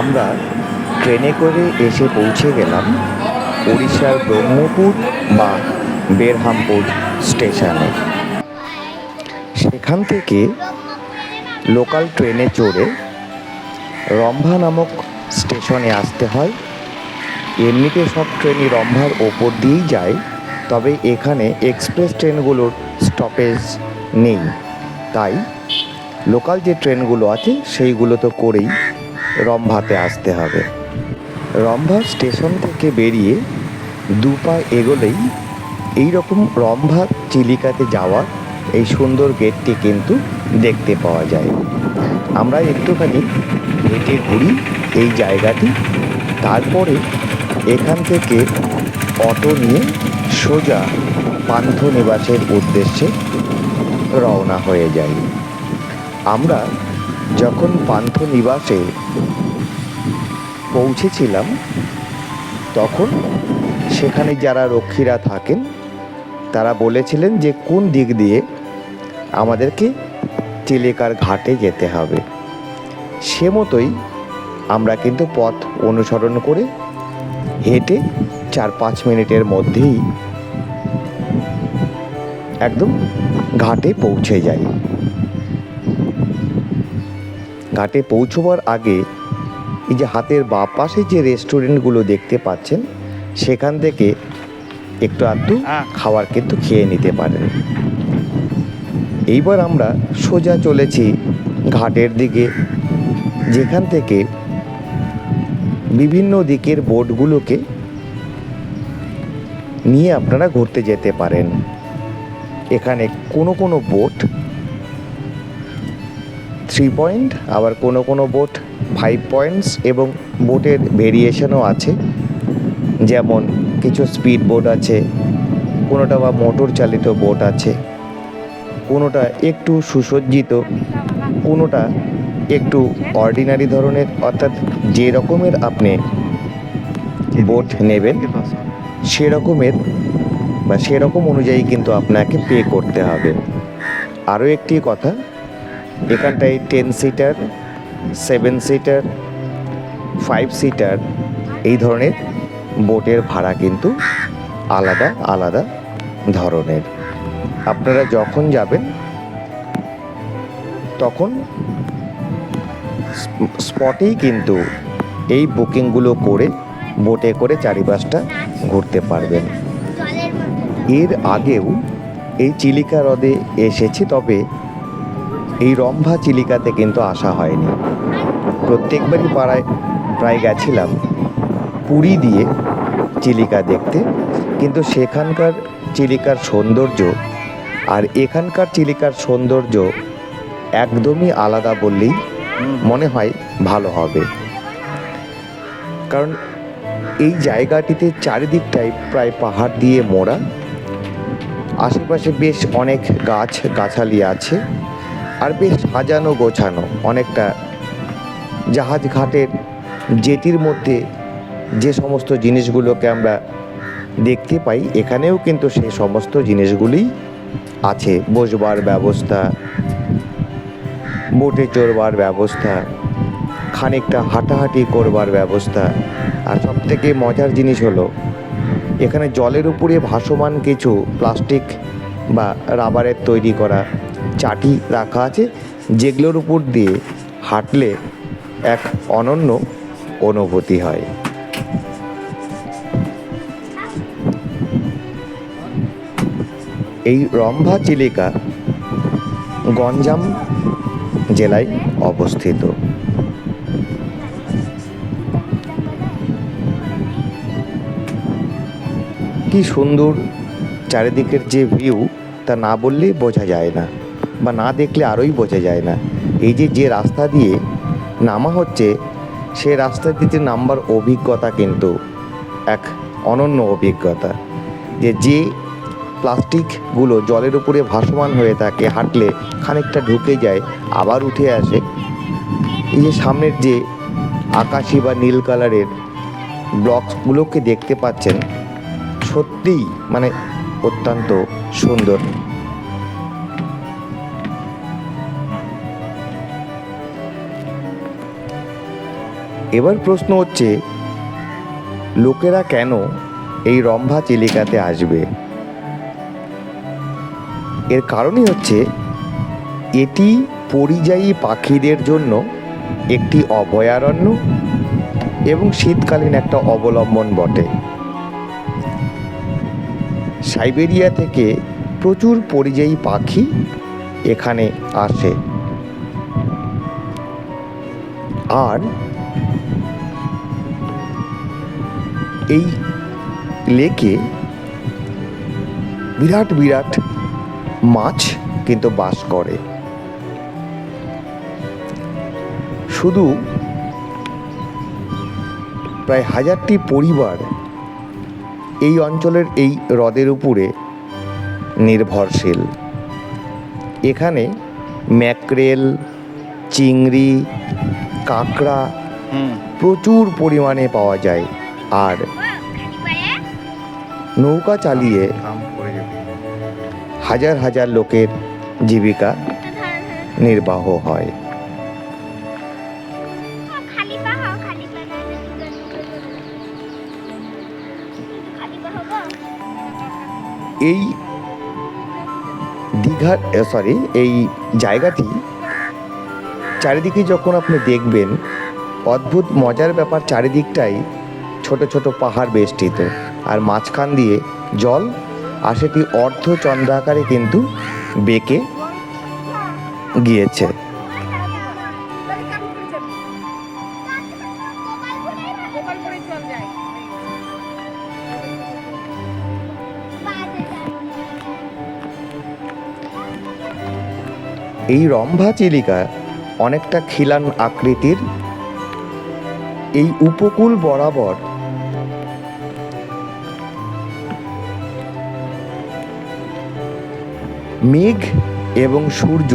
আমরা ট্রেনে করে এসে পৌঁছে গেলাম উড়িষ্যার ব্রহ্মপুর বা বেরহামপুর স্টেশনে। সেখান থেকে লোকাল ট্রেনে চড়ে রম্ভা নামক স্টেশনে আসতে হয়। এমনিতে সব ট্রেনই রম্ভার ওপর দিয়েই যায়, তবে এখানে এক্সপ্রেস ট্রেনগুলোর স্টপেজ নেই। তাই লোকাল যে ট্রেনগুলো আছে সেইগুলো তো করেই রম্ভাতে আসতে হবে। রম্ভা স্টেশন থেকে বেরিয়ে দু পা এগোলেই এই রকম রম্ভা চিলিকাতে যাওয়ার এই সুন্দর গেটটি কিন্তু দেখতে পাওয়া যায়। আমরা একটুখানি হেঁটে ঘুরি এই জায়গাটি, তারপরে এখান থেকে অটো নিয়ে সোজা পান্থ নিবাসের উদ্দেশ্যে রওনা হয়ে যাই। আমরা যখন পান্থ নিবাসে পৌঁছেছিলাম, তখন সেখানে যারা রক্ষীরা থাকেন, তারা বলেছিলেন যে কোন দিক দিয়ে আমাদেরকে চিলিকার ঘাটে যেতে হবে। সে মতোই আমরা কিন্তু পথ অনুসরণ করে হেঁটে চার পাঁচ মিনিটের মধ্যেই একদম ঘাটে পৌঁছে যাই। ঘাটে পৌঁছবার আগে এই যে হাতের বাঁ পাশে যে রেস্টুরেন্টগুলো দেখতে পাচ্ছেন সেখান থেকে একটু আধটু খাবার কিন্তু খেয়ে নিতে পারেন। এইবার আমরা সোজা চলেছি ঘাটের দিকে যেখান থেকে বিভিন্ন দিকের বোটগুলোকে নিয়ে আপনারা ঘুরতে যেতে পারেন। এখানে কোনো কোনো বোট থ্রি পয়েন্ট আবার কোনো কোনো বোট ফাইভ পয়েন্টস এবং বোটের ভেরিয়েশনও আছে। যেমন কিছু স্পিড বোট আছে, কোনোটা বা মোটর চালিত বোট আছে, কোনোটা একটু সুসজ্জিত, কোনোটা একটু অর্ডিনারি ধরনের, অর্থাৎ যে রকমের আপনি বোট নেবেন, সেরকমের বা সেরকম অনুযায়ী কিন্তু আপনাকে পে করতে হবে। আরও একটি কথা, এখানটায় ten seater seven seater, five seater, এই ধরনের বোটের ভাড়া কিন্তু আলাদা আলাদা ধরনের। আপনারা যখন যাবেন, তখন স্পটেই কিন্তু এই বুকিংগুলো করে বোটে করে চারিপাশটা ঘুরতে পারবেন। এর আগেও এই চিলিকা হ্রদে এসেছি, তবে এই রম্ভা চিলিকাতে কিন্তু আসা হয়নি। প্রত্যেকবারই পাড়ায় প্রায় গেছিলাম পুরী দিয়ে চিলিকা দেখতে, কিন্তু সেখানকার চিলিকার সৌন্দর্য আর এখানকার চিলিকার সৌন্দর্য একদমই আলাদা বললেই মনে হয় ভালো হবে। কারণ এই জায়গাটিতে চারিদিকটাই প্রায় পাহাড় দিয়ে মোড়া, আশেপাশে বেশ অনেক গাছ, গাছালি আছে। আর বেশ সাজানো গোছানো অনেকটা জাহাজ ঘাটের জেটির মধ্যে যে সমস্ত জিনিসগুলোকে আমরা দেখতে পাই, এখানেও কিন্তু সেই সমস্ত জিনিসগুলি আছে। বসবার ব্যবস্থা, বোটে চড়বার ব্যবস্থা, খানিকটা হাঁটাহাঁটি করবার ব্যবস্থা। আর সব থেকে মজার জিনিস হলো, এখানে জলের উপরে ভাসমান কিছু প্লাস্টিক বা রাবারের তৈরি করা চাটি রাখা আছে যেগুলোর উপর দিয়ে হাঁটলে এক অনন্য অনুভূতি হয়। এই রম্ভা চিলিকা গঞ্জাম জেলায় অবস্থিত। কি সুন্দর চারিদিকের যে ভিউ তা না বললেই বোঝা যায় না। বা না দেখলে আরোই বোঝা যায় না। এই যে যে রাস্তা দিয়ে নামা হচ্ছে, সে রাস্তা দিতে নামবার অভিজ্ঞতা কিন্তু এক অনন্য অভিজ্ঞতা। যে যে প্লাস্টিকগুলো জলের উপরে ভাসমান হয়ে থাকে, হাঁটলে খানিকটা ঢুকে যায়, আবার উঠে আসে। এই যে সামনের যে আকাশি বা নীল কালারের ব্লকসগুলোকে দেখতে পাচ্ছেন, সত্যিই মানে অত্যন্ত সুন্দর। এবার প্রশ্ন হচ্ছে, লোকেরা কেন এই রম্ভা চিলিকাতে আসবে? এর কারণই হচ্ছে, এটি পরিযায়ী পাখিদের জন্য একটি অভয়ারণ্য এবং শীতকালীন একটা অবলম্বন বটে। সাইবেরিয়া থেকে প্রচুর পরিযায়ী পাখি এখানে আসে। আর এই লেকে বিরাট বিরাট মাছ কিন্তু বাস করে। শুধু প্রায় হাজারটি পরিবার এই অঞ্চলের এই হ্রদের উপরে নির্ভরশীল। এখানে ম্যাকরেল চিংড়ি কাঁকড়া প্রচুর পরিমাণে পাওয়া যায়। আর নৌকা চালিয়ে হাজার হাজার লোকের জীবিকা নির্বাহ হয়। এই দীঘার সরি এই জায়গাটি চারিদিকে যখন আপনি দেখবেন, অদ্ভুত মজার ব্যাপার চারিদিকটাই ছোট ছোট পাহাড় বেষ্টিত। আর মাঝখান দিয়ে জল আর সেটি অর্ধ চন্দ্রাকারে কিন্তু বেঁকে গিয়েছে। এই রম্ভা চিলিকা অনেকটা খিলান আকৃতির এই উপকূল বরাবর মেঘ এবং সূর্য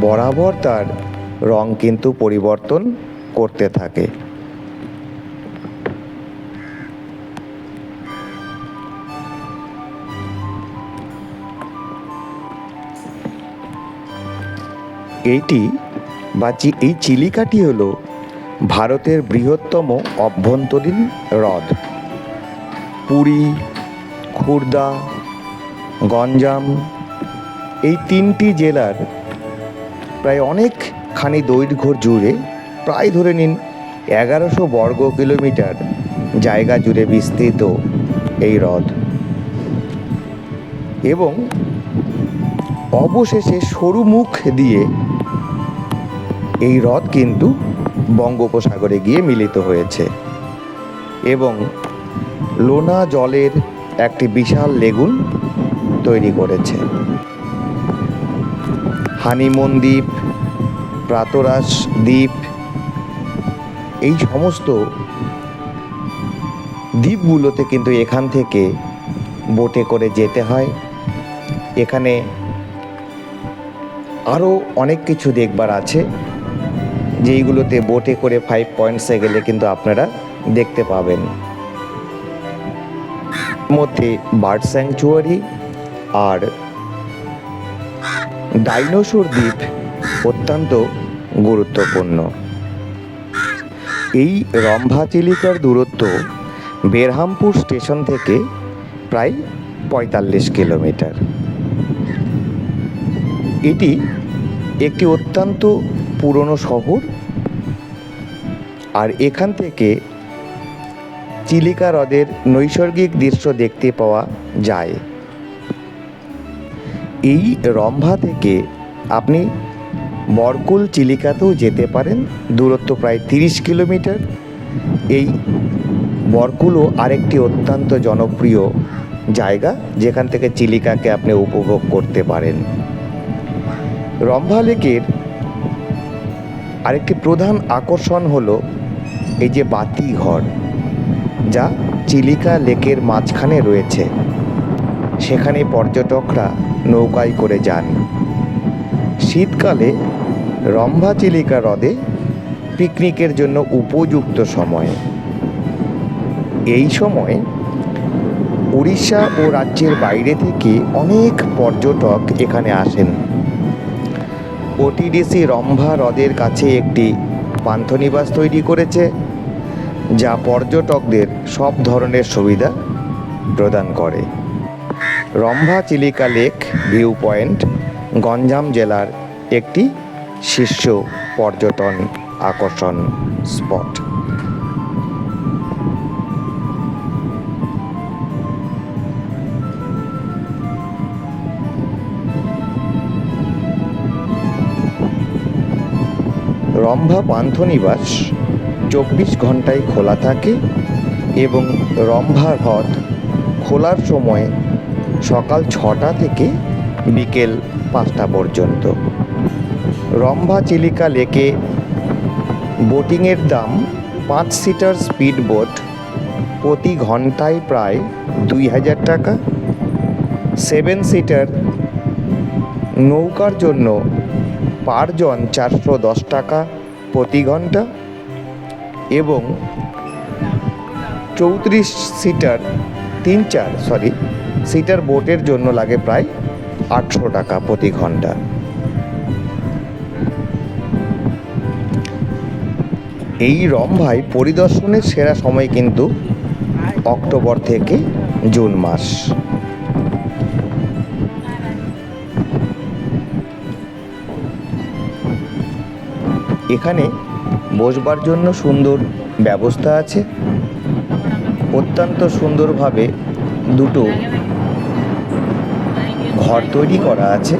বরাবর তার রং কিন্তু পরিবর্তন করতে থাকে। এইটি বা এই চিলিকাটি হলো ভারতের বৃহত্তম অভ্যন্তরীণ হ্রদ। পুরী, খুর্দা, গঞ্জাম এই তিনটি জেলার প্রায় অনেকখানি দৈর্ঘ্য জুড়ে প্রায় ধরে নিন এগারোশো বর্গ কিলোমিটার জায়গা জুড়ে বিস্তৃত এই হ্রদ। এবং অবশেষে সরু মুখ দিয়ে এই হ্রদ কিন্তু বঙ্গোপসাগরে গিয়ে মিলিত হয়েছে। এবং লোনা জলের একটি বিশাল লেগুন তৈরি করেছে। হানিমুন দ্বীপ প্রাতরাস দ্বীপ, এই সমস্ত দ্বীপগুলোতে কিন্তু এখান থেকে বোটে করে যেতে হয়। এখানে আরও অনেক কিছু দেখবার আছে, যেইগুলোতে বোটে করে ফাইভ পয়েন্টসে গেলে কিন্তু আপনারা দেখতে পাবেন। মধ্যে বার্ড স্যাংচুয়ারি আর ডাইনোসর দ্বীপ অত্যন্ত গুরুত্বপূর্ণ। এই রম্ভা চিলিকার দূরত্ব বেরহামপুর স্টেশন থেকে প্রায় পঁয়তাল্লিশ কিলোমিটার। এটি একটি অত্যন্ত পুরনো শহর আর এখান থেকে চিলিকা হ্রদের নৈসর্গিক দৃশ্য দেখতে পাওয়া যায়। এই রম্ভা থেকে আপনি বরকুল চিলিকাতেও যেতে পারেন, দূরত্ব প্রায় তিরিশ কিলোমিটার। এই বরকুলও আরেকটি অত্যন্ত জনপ্রিয় জায়গা, যেখান থেকে চিলিকাকে আপনি উপভোগ করতে পারেন। রম্ভা লেকের আরেকটি প্রধান আকর্ষণ হল এই যে বাতিঘর, যা চিলিকা লেকের মাঝখানে রয়েছে। সেখানে পর্যটকরা নৌকায় করে যান। শীতকালে রম্ভা চিলিকা হ্রদে পিকনিকের জন্য উপযুক্ত সময়। এই সময় উড়িষ্যা ও রাজ্যের বাইরে থেকে অনেক পর্যটক এখানে আসেন। ওটিডিসি রম্ভা হ্রদের কাছে একটি পান্থনিবাস তৈরি করেছে, যা পর্যটকদের সব ধরনের সুবিধা প্রদান করে। Rambha Chilika lake view point Ganjam জেলার একটি শীর্ষ পর্যটন আকর্ষণ স্পট। রম্ভা পান্থনিবাস চব্বিশ ঘন্টায় খোলা থাকে এবং রম্ভা হ্রদ খোলার সময় সকাল ছটা থেকে বিকেল পাঁচটা পর্যন্ত। রম্ভা চিলিকা লেকে বোটিংয়ের দাম পাঁচ সিটার স্পিড বোট প্রতি ঘন্টায় প্রায় দুই হাজার টাকা। সেভেন সিটার নৌকার জন্য পারজন চারশো দশ টাকা প্রতি ঘণ্টা এবং চৌত্রিশ সিটার তিন চার সরি সিটার বোটের জন্য লাগে প্রায় আটশো টাকা প্রতি ঘণ্টা। এই রম্ভায় পরিদর্শনের সেরা সময় কিন্তু অক্টোবর থেকে জুন মাস। এখানে বসবার জন্য সুন্দর ব্যবস্থা আছে। অত্যন্ত সুন্দরভাবে দুটো ঘর তৈরি করা আছে,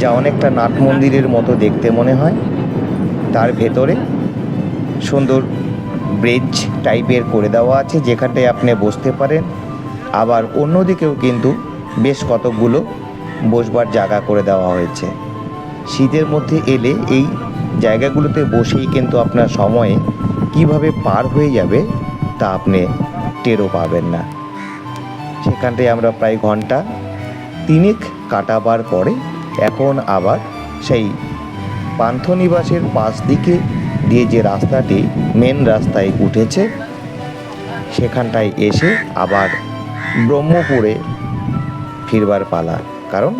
যা অনেকটা নাট মন্দিরের মতো দেখতে মনে হয়। তার ভেতরে সুন্দর ব্রিজ টাইপের করে দেওয়া আছে, যেখানটায় আপনি বসতে পারেন। আবার অন্যদিকেও কিন্তু বেশ কতকগুলো বসবার জায়গা করে দেওয়া হয়েছে। শীতের মধ্যে এলে এই জায়গাগুলোতে বসেই কিন্তু আপনার সময়ে কীভাবে পার হয়ে যাবে তা আপনি টেরও পাবেন না। সেখানটায় আমরা প্রায় ঘণ্টা তিনেক কাটাবার পরে এখন আবার সেই পান্থনিবাসের পাশ দিকে দিয়ে যে রাস্তাটি মেন রাস্তায় উঠেছে, সেখানটায় এসে আবার ব্রহ্মপুরে ফিরবার পালা। কারণ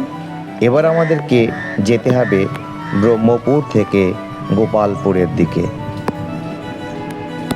এবার আমাদেরকে যেতে হবে ব্রহ্মপুর থেকে গোপালপুরের দিকে।